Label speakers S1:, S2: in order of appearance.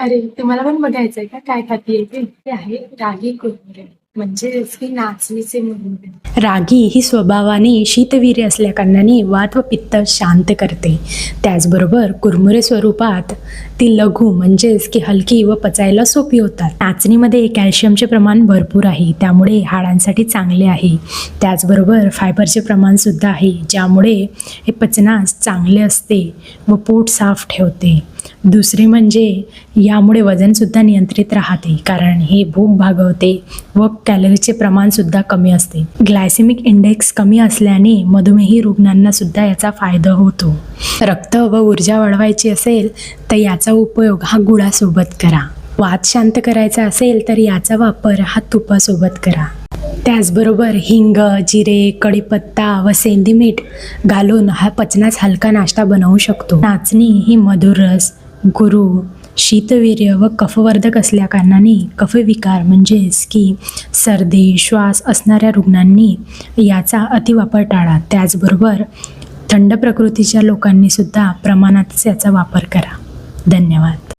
S1: अरे तुम्हाला पण बघायचंय का? काय खाती ते? आहे रागी कुरमुरे म्हणजेच की नाचणीचे मुरमुरे
S2: रागी ही स्वभावाने शीतवीर्य असल्याकारणाने वात व पित्त शांत करते. त्याचबरोबर कुरमुरे स्वरूपात ती लघु म्हणजेच की हलकी व पचायला सोपी होतात. नाचणीमध्ये कॅल्शियमचे प्रमाण भरपूर आहे त्यामुळे हाडांसाठी चांगले आहे. त्याचबरोबर फायबरचे प्रमाणसुद्धा आहे ज्यामुळे हे पचनास चांगले असते व पोट साफ ठेवते. दुसरे म्हणजे यामुळे वजनसुद्धा नियंत्रित राहते कारण हे भूक भागवते व कॅलरीचे प्रमाणसुद्धा कमी असते. ग्लायसेमिक इंडेक्स कमी असल्याने मधुमेही रुग्णांना सुद्धा याचा फायदा होतो. रक्त व ऊर्जा वाढवायची असेल तर याचा उपयोग हा गुळासोबत करा. वाद शांत करायचा असेल तर याचा वापर हा तुपासोबत करा. त्याचबरोबर हिंग जिरे कढीपत्ता व सेंदी मीठ घालून हा पचनास हलका नाश्ता बनवू शकतो. नाचणी ही मधुरस गुरु शीतवीर्य व कफवर्धक असल्याकारणाने कफविकार म्हणजेच की सर्दी श्वास असणाऱ्या रुग्णांनी याचा अतिवापर टाळा. त्याचबरोबर थंड प्रकृतीच्या लोकांनीसुद्धा प्रमाणातच याचा वापर करा. धन्यवाद.